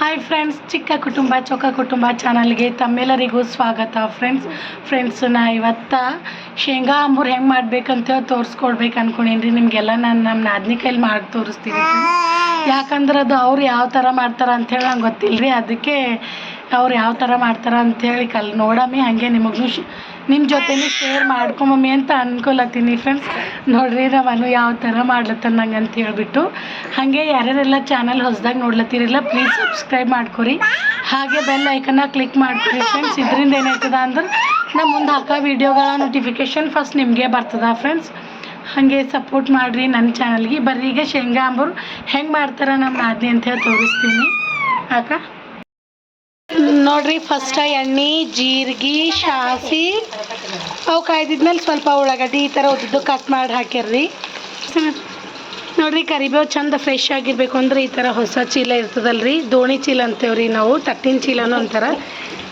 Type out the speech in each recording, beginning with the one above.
Hi friends ಚಿಕ್ಕ ಕುಟುಂಬ, ಚೊಕ್ಕ ಕುಟುಂಬ ಚಾನಲ್ಗೆ ತಮ್ಮೆಲ್ಲರಿಗೂ ಸ್ವಾಗತ. ಫ್ರೆಂಡ್ಸ್ ಫ್ರೆಂಡ್ಸ್ ನಾ ಇವತ್ತ ಶೇಂಗಾ ಅಂಬೂರು ಹೆಂಗೆ ಮಾಡ್ಬೇಕಂತ ತೋರಿಸ್ಕೊಡ್ಬೇಕು ಅನ್ಕೊಂಡೀನಿ ನಿಮಗೆಲ್ಲ ನಾನು ನಮ್ಮ ನಾದಿನಿ ಕೈಲಿ ಮಾಡಿ ತೋರಿಸ್ತೀನಿ ಯಾಕಂದ್ರೆ ಅದು ಅವ್ರು ಯಾವ ಥರ ಮಾಡ್ತಾರೆ ಅಂಥೇಳಿ ನಂಗೆ ಗೊತ್ತಿಲ್ಲ ರೀ ಅದಕ್ಕೆ ಅವ್ರು ಯಾವ ಥರ ಮಾಡ್ತಾರೆ ಅಂಥೇಳಿ ಕಲ್ ನೋಡಮಿ. ಹಾಗೆ ನಿಮಗೂ ನಿಮ್ಮ ಜೊತೆನೂ ಶೇರ್ ಮಾಡ್ಕೊ ಮಮ್ಮಿ ಅಂತ ಅನ್ಕೊಲತ್ತೀನಿ ಫ್ರೆಂಡ್ಸ್ ನೋಡ್ರಿ ರವನು ಯಾವ ಥರ ಮಾಡ್ಲತ್ತಾನ ನಂಗೆ ಅಂತ ಹೇಳ್ಬಿಟ್ಟು. ಹಾಗೆ ಯಾರ್ಯಾರೆಲ್ಲ ಚಾನಲ್ ಹೊಸದಾಗಿ ನೋಡ್ಲತ್ತೀರಲ್ಲ ಪ್ಲೀಸ್ ಸಬ್ಸ್ಕ್ರೈಬ್ ಮಾಡ್ಕೊರಿ. ಹಾಗೆ ಬೆಲ್ ಐಕನ್ನ ಕ್ಲಿಕ್ ಮಾಡ್ಕೊರಿ ಫ್ರೆಂಡ್ಸ್ ಇದರಿಂದ ಏನಾಯ್ತದ ಅಂದ್ರೆ ನಮ್ಮ ಮುಂದೆ ಹಾಕೋ ವೀಡಿಯೋಗಳ ನೋಟಿಫಿಕೇಷನ್ ಫಸ್ಟ್ ನಿಮಗೆ ಬರ್ತದ ಫ್ರೆಂಡ್ಸ್ ಹಾಗೆ ಸಪೋರ್ಟ್ ಮಾಡಿರಿ ನನ್ನ ಚಾನಲ್ಗೆ ಬರ್ರಿ ಈಗ ಶೇಂಗಾ ಅಂಬರು ಹೆಂಗೆ ಮಾಡ್ತಾರೆ ನಮ್ಮ ನಾದಿನಿ ಅಂತ ಹೇಳಿ ತೋರಿಸ್ತೀನಿ. ಅಕ್ಕ ನೋಡ್ರಿ ಫಸ್ಟ್ ಎಣ್ಣೆ ಜೀರಿಗೆ ಸಾಸಿ ಅವು ಕಾಯ್ದಿದ್ಮೇಲೆ ಸ್ವಲ್ಪ ಉಳ್ಳಾಗಡ್ಡಿ ಈ ಥರ ಉದ್ದು ಕಟ್ ಮಾಡಿ ಹಾಕಿರ್ರಿ ನೋಡ್ರಿ ಕರಿಬೇವು ಚಂದ ಫ್ರೆಶ್ ಆಗಿರ್ಬೇಕು ಅಂದ್ರೆ ಈ ಥರ ಹೊಸ ಚೀಲ ಇರ್ತದಲ್ರಿ. ದೋಣಿ ಚೀಲ ಅಂತೇವ್ರಿ ನಾವು ತಟ್ಟಿನ ಚೀಲನೂ ಅಂತಾರೆ.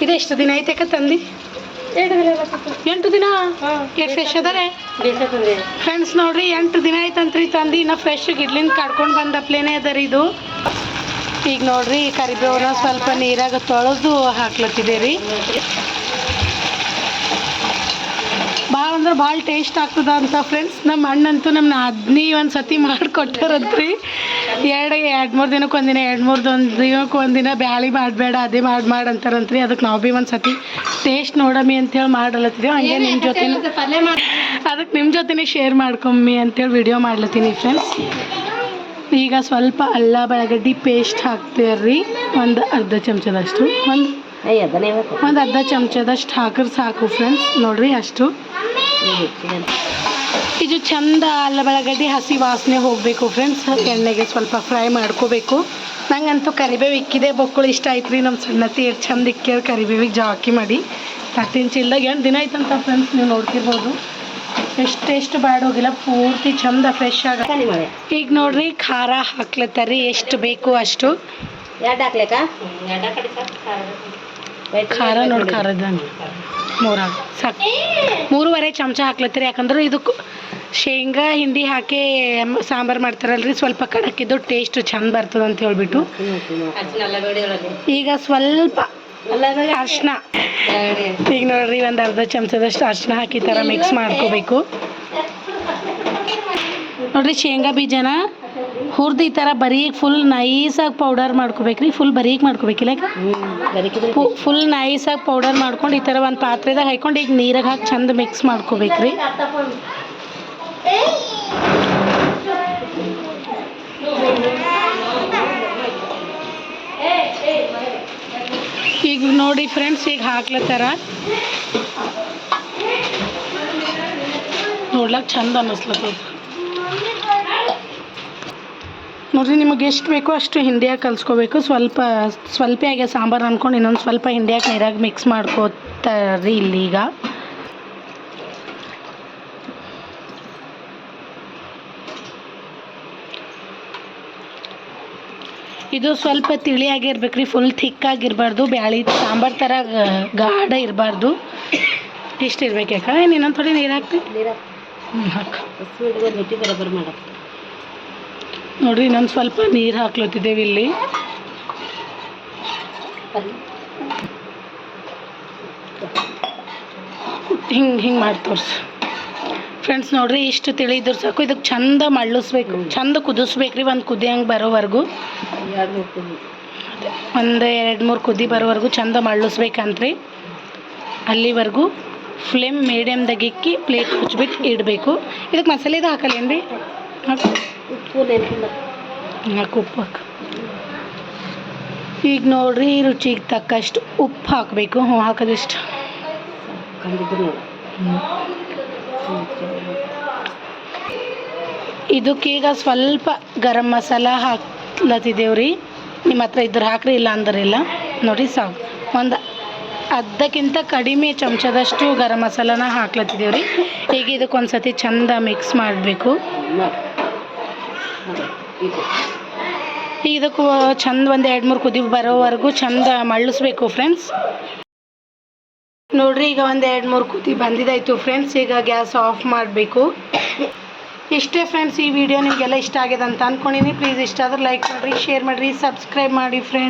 ಇದು ಎಷ್ಟು ದಿನ ಐತೆ ತಂದು? ಎಂಟು ದಿನ? ಎಷ್ಟು ಫ್ರೆಶ್ ಅದಾರೆ? ಫ್ರೆಂಡ್ಸ್ ನೋಡ್ರಿ ಎಂಟು ದಿನ ಆಯ್ತಂತ್ರಿ ತಂದು. ಇನ್ನು ಫ್ರೆಶ್ ಗಿಡ್ಲಿಂದ ಕಡ್ಕೊಂಡು ಬಂದಪ್ಲೇನೆ ಅದ ರೀ ಇದು. ಈಗ ನೋಡ್ರಿ ಕರಿಬೇವನ್ನ ಸ್ವಲ್ಪ ನೀರಾಗ ತೊಳೆದು ಹಾಕ್ಲತ್ತಿದೆ ರೀ ಭಾಳ ಅಂದ್ರೆ ಭಾಳ ಟೇಸ್ಟ್ ಆಗ್ತದ ಅಂತ ಫ್ರೆಂಡ್ಸ್ ನಮ್ಮ ಅಣ್ಣಂತೂ ನಮ್ಮ ಅದ್ನಿ ಒಂದು ಸತಿ ಮಾಡಿಕೊಟ್ಟಾರತ್ರಿ ಎರಡು ಎರಡು ಮೂರು ದಿನಕ್ಕೆ ಒಂದಿನ ಎರಡು ಮೂರು ಒಂದು ದಿನಕ್ಕೆ ಒಂದಿನ ಬ್ಯಾಳಿ ಮಾಡಬೇಡ ಅದೇ ಮಾಡಿ ಮಾಡಿ ಅಂತಾರಂತ್ರಿ. ಅದಕ್ಕೆ ನಾವು ಭೀ ಒಂದು ಸತಿ ಟೇಸ್ಟ್ ನೋಡಮ್ಮಿ ಅಂತೇಳಿ ಮಾಡಲತ್ತಿದ್ದೀವಿ ಹಂಗೆ ನಿಮ್ಮ ಜೊತೆ ಅದಕ್ಕೆ ನಿಮ್ಮ ಜೊತೆನೇ ಶೇರ್ ಮಾಡ್ಕೊಮ್ಮಿ ಅಂತೇಳಿ ವಿಡಿಯೋ ಮಾಡ್ಲತ್ತೀನಿ ಫ್ರೆಂಡ್ಸ್ ಈಗ ಸ್ವಲ್ಪ ಅಲ್ಲ ಬೆಳಗಡ್ಡಿ ಪೇಸ್ಟ್ ಹಾಕ್ತೀರಿ ಒಂದು ಅರ್ಧ ಚಮಚದಷ್ಟು. ಒಂದು ಒಂದು ಅರ್ಧ ಚಮಚದಷ್ಟು ಹಾಕಿದ್ರೆ ಸಾಕು ಫ್ರೆಂಡ್ಸ್ ನೋಡ್ರಿ ಅಷ್ಟು. ಇದು ಚಂದ ಅಲ್ಲ ಬೆಳಗಡ್ಡಿ ಹಸಿ ವಾಸನೆ ಹೋಗಬೇಕು ಫ್ರೆಂಡ್ಸ್ ಎಣ್ಣೆಗೆ ಸ್ವಲ್ಪ ಫ್ರೈ ಮಾಡ್ಕೋಬೇಕು. ನಂಗಂತೂ ಕರಿಬೇವು ಇಕ್ಕಿದೆ. ಬೊಕ್ಕಳು ಇಷ್ಟ ಆಯ್ತು ರೀ ನಮ್ಮ ಸಣ್ಣತಿ. ಎಷ್ಟು ಚಂದ ಇಕ್ಕ್ಯಾರ ಕರಿಬೇವಿಗೆ ಜಾಕಿ ಮಾಡಿ. ತಟ್ಟಿನ ಚೀಲ್ದಾಗ ಎಂಟು ದಿನ ಆಯ್ತಂತ ಫ್ರೆಂಡ್ಸ್ ನೀವು ನೋಡ್ತಿರ್ಬೋದು. ಎಷ್ಟೆಷ್ಟು ಬ್ಯಾಡ್ ಹೋಗಿಲ್ಲ ಪೂರ್ತಿ ಚಂದ ಫ್ರೆಶ್ ಆಗ ಈಗ ನೋಡ್ರಿ ಖಾರ ಹಾಕ್ಲತ್ತಾರಿ. ಎಷ್ಟು ಬೇಕು ಅಷ್ಟು. ಎರಡು ಹಾಕ್ಲೇಕ? ಖಾರ ನೋಡಿ ಖಾರದ ಮೂರ ಸಾಕು. ಮೂರುವರೆ ಚಮಚ ಹಾಕ್ಲತ್ತೀರಿ. ಯಾಕಂದ್ರೆ ಇದು ಶೇಂಗಾ ಹಿಂಡಿ ಹಾಕಿ ಸಾಂಬಾರು ಮಾಡ್ತಾರಲ್ರಿ. ಸ್ವಲ್ಪ ಕಡಕಿದ್ದು ಟೇಸ್ಟ್ ಚಂದ ಬರ್ತದ ಅಂತ ಹೇಳ್ಬಿಟ್ಟು ಈಗ ಸ್ವಲ್ಪ ಅರ್ಶಿನ. ಈಗ ನೋಡ್ರಿ ಒಂದು ಅರ್ಧ ಚಮಚದಷ್ಟು ಅರ್ಶಿನ ಹಾಕಿ ಥರ ಮಿಕ್ಸ್ ಮಾಡ್ಕೋಬೇಕು. ನೋಡ್ರಿ ಶೇಂಗಾ ಬೀಜನ ಹುರ್ದು ಈ ಥರ ಬರೀಕ್ ಫುಲ್ ನೈಸಾಗಿ ಪೌಡರ್ ಮಾಡ್ಕೋಬೇಕ್ರಿ. ಫುಲ್ ಬರೀಕ್ ಮಾಡ್ಕೋಬೇಕಿಲ್ಲ ಫುಲ್ ನೈಸಾಗಿ ಪೌಡರ್ ಮಾಡ್ಕೊಂಡು ಈ ಥರ ಒಂದು ಪಾತ್ರೆದಾಗ ಹಾಕ್ಕೊಂಡು ಈಗ ನೀರಾಗ ಹಾಕಿ ಚಂದ ಮಿಕ್ಸ್ ಮಾಡ್ಕೋಬೇಕ್ರಿ. ಈಗ ನೋಡಿ ಫ್ರೆಂಡ್ಸ್ ಈಗ ಹಾಕ್ಲತ್ತಾರ ನೋಡ್ಲಕ್ಕೆ ಚಂದ ಅನ್ನಿಸ್ಲತ್ತದ ನೋಡ್ರಿ, ನಿಮಗೆ ಎಷ್ಟು ಬೇಕೋ ಅಷ್ಟು ಹಿಂಡಿಯಾಗಿ ಕಲ್ಸ್ಕೋಬೇಕು. ಸ್ವಲ್ಪ ಸ್ವಲ್ಪ ಆಗಿ ಸಾಂಬಾರು ಅಂದ್ಕೊಂಡು ಇನ್ನೊಂದು ಸ್ವಲ್ಪ ಹಿಂಡಿಯಾಗಿ ನೀರಾಗಿ ಮಿಕ್ಸ್ ಮಾಡ್ಕೋತಾರ್ರಿ ಇಲ್ಲಿ ಇದು ಸ್ವಲ್ಪ ತಿಳಿಯಾಗಿರ್ಬೇಕ್ರಿ ಫುಲ್ ಥಿಕ್ಕಾಗಿರ್ಬಾರ್ದು, ಬ್ಯಾಳಿ ಸಾಂಬಾರು ಥರ ಗಾಢ ಇರಬಾರ್ದು. ಇಷ್ಟು ಇರ್ಬೇಕು ಯಾಕೆ? ಏನು, ಇನ್ನೊಂದು ಥೋಡಿ ನೀರು ಹಾಕ್ತಿ? ಹ್ಞೂ ಹಾಕು. ಇನ್ನೊಂದು ಸ್ವಲ್ಪ ನೀರು ಹಾಕ್ಲತ್ತಿದ್ದೇವೆ ಇಲ್ಲಿ. ಹಿಂಗೆ ಹಿಂಗೆ ಮಾಡಿ ತೋರ್ಸು. ಫ್ರೆಂಡ್ಸ್ ನೋಡಿರಿ ಇಷ್ಟು ತಿಳಿದ್ರು ಸಾಕು. ಇದಕ್ಕೆ ಚಂದ ಮಳ್ಳಿಸ್ಬೇಕು ಚಂದ ಕುದಿಸ್ಬೇಕ್ರಿ ಒಂದು ಕುದಿ ಹಂಗೆ ಬರೋವರೆಗೂ. ಒಂದು ಎರಡು ಮೂರು ಕುದಿ ಬರೋವರೆಗೂ ಚಂದ ಮಳ್ಳಿಸ್ಬೇಕಂತ್ರಿ ಅಲ್ಲಿವರೆಗೂ ಫ್ಲೇಮ್ ಮೀಡಿಯಮ್ದಾಗ ಇಕ್ಕಿ ಪ್ಲೇಟ್ ಮುಚ್ಚಿಬಿಟ್ಟು ಇಡಬೇಕು. ಇದಕ್ಕೆ ಮಸಾಲೆದು ಹಾಕಲ್ಲೇನು ರೀ ಹಾಕು. ಉಪ್ಪು ಹಾಕು. ಈಗ ನೋಡ್ರಿ ರುಚಿಗೆ ತಕ್ಕಷ್ಟು ಉಪ್ಪು ಹಾಕಬೇಕು. ಹ್ಞೂ ಹಾಕೋದಿಷ್ಟು. ಇದಕ್ಕೀಗ ಸ್ವಲ್ಪ ಗರಂ ಮಸಾಲ ಹಾಕ್ಲತ್ತಿದ್ದೇವೆ ರೀ ನಿಮ್ಮ ಹತ್ರ ಇದ್ರ ಹಾಕ್ರಿ, ಇಲ್ಲ ಅಂದ್ರೆ ಇಲ್ಲ. ನೋಡಿ ಸಾಕು. ಒಂದು ಅರ್ಧಕ್ಕಿಂತ ಕಡಿಮೆ ಚಮಚದಷ್ಟು ಗರಂ ಮಸಾಲನ ಹಾಕ್ಲತ್ತಿದ್ದೇವ್ರಿ. ಈಗ ಇದಕ್ಕೊಂದು ಸತಿ ಚಂದ ಮಿಕ್ಸ್ ಮಾಡಬೇಕು. ಈಗ ಇದಕ್ಕೆ ಚಂದ ಒಂದು ಎರಡು ಮೂರು ಕುದಿ ಬರೋವರೆಗೂ ಚಂದ ಮಳ್ಳಿಸ್ಬೇಕು ಫ್ರೆಂಡ್ಸ್ ನೋಡ್ರಿ, ಈಗ ಒಂದು ಎರಡು ಮೂರು ಕೂತಿ ಬಂದಿದ್ದಾಯ್ತು ಫ್ರೆಂಡ್ಸ್ ಈಗ ಗ್ಯಾಸ್ ಆಫ್ ಮಾಡಬೇಕು. ಇಷ್ಟೇ ಫ್ರೆಂಡ್ಸ್ ಈ ವಿಡಿಯೋ ನಿಮಗೆಲ್ಲ ಇಷ್ಟ ಆಗಿದೆ ಅಂತ ಅಂದ್ಕೊಂಡಿನಿ ಪ್ಲೀಸ್ ಇಷ್ಟ ಆದ್ರೆ ಲೈಕ್ ಮಾಡಿರಿ ಶೇರ್ ಮಾಡಿರಿ ಸಬ್ಸ್ಕ್ರೈಬ್ ಮಾಡಿ ಫ್ರೆಂಡ್ಸ್